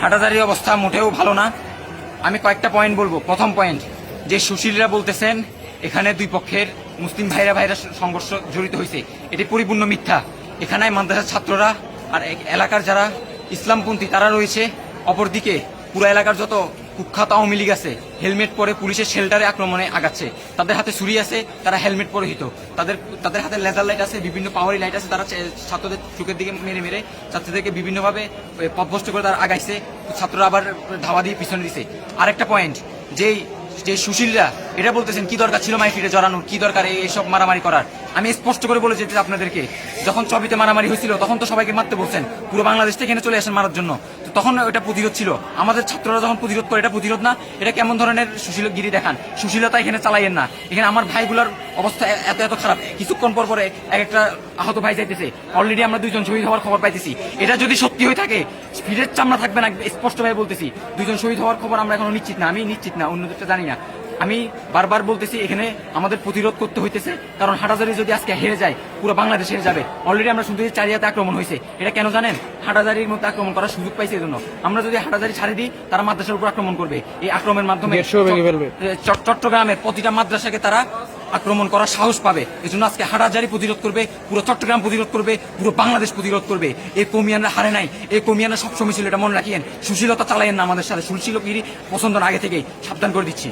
হাটাজারির অবস্থা মোটেও ভালো না। আমি কয়েকটা পয়েন্ট বলব। প্রথম পয়েন্ট যে সুশীলরা বলতেছেন, এখানে দুই পক্ষের মুসলিম ভাইরা ভাইরা সংঘর্ষ জড়িত হয়েছে। এটি পরিপূর্ণ মিথ্যা। এখানে মাদ্রাসার ছাত্ররা আর এলাকার যারা ইসলামপন্থী তারা রয়েছে। অপরদিকে পুরো এলাকার যত কুখ্যাত আওয়ামী লীগ আছে হেলমেট পরে পুলিশের শেল্টারে আক্রমণে আগাচ্ছে। তাদের হাতে ছুরি আছে তারা হেলমেট পরিহিত তাদের তাদের হাতে লেজার লাইট আছে বিভিন্ন পাওয়ারি লাইট আছে তারা ছাত্রদের চোখের দিকে মেরে মেরে ছাত্রদেরকে বিভিন্নভাবে এ, করে তারা আগাইছে। ছাত্ররা আবার ধাওয়া দিয়ে পিছনে দিছে। আরেকটা পয়েন্ট যেই যে সুশীলরা এটা বলতেছেন কি দরকার ছিল মাইকিটে জড়ানোর? কি দরকার এইসব মারামারি করার? আমি স্পষ্ট করে বলে যেতে আপনাদেরকে যখন চবিতে মারামারি হয়েছিল তখন তো সবাইকে মারতে বলছেন পুরো বাংলাদেশ থেকে এখানে চলে আসেন মারার জন্য। তখন এটা প্রতিরোধ ছিল। আমাদের ছাত্ররা যখন প্রতিরোধ করে, এটা প্রতিরোধ না। এটা কেমন ধরনের সুশীলগিরি দেখান? সুশীলতা এখানে চালাইয়েন না। এখানে আমার ভাইগুলোর অবস্থা এত এত খারাপ। কিছুক্ষণ পর পরে এক একটা আহত ভাই যাইতেছে। অলরেডি আমরা দুইজন শহীদ হওয়ার খবর পাইতেছি। এটা যদি সত্যি হয়ে থাকে ফিরের চামড়া থাকবে না স্পষ্টভাবে বলতেছি। দুইজন শহীদ হওয়ার খবর আমরা এখনও নিশ্চিত না। আমি নিশ্চিত না, অন্যদেরটা জানি না। আমি বারবার বলতেছি এখানে আমাদের প্রতিরোধ করতে হইতেছে কারণ হাটাজারি যদি আজকে হেরে যায় পুরো বাংলাদেশ হেরে যাবে। অলরেডি আমরা শুনতেছি চারিয়াতে আক্রমণ হয়েছে। এটা কেন জানেন? হাটাজারির মধ্যে আক্রমণ করার সুযোগ পাইছে এজন্য। আমরা যদি হাটাজারি ছাড়ি দিই তারা মাদ্রাসার উপর আক্রমণ করবে। এই আক্রমণের মাধ্যমে চট্টগ্রামের প্রতিটা মাদ্রাসাকে তারা আক্রমণ করার সাহস পাবে। এই জন্য আজকে হাটাজারি প্রতিরোধ করবে পুরো চট্টগ্রাম প্রতিরোধ করবে পুরো বাংলাদেশ প্রতিরোধ করবে। এই কমিয়ানরা হারে নাই। এই কমিয়ানরা সবসময় ছিল এটা মনে রাখিয়েন। সুশীলতা চালাইয়েন না আমাদের সাথে। সুশীলগিরি পছন্দ না আগে থেকেই সাবধান করে দিচ্ছি।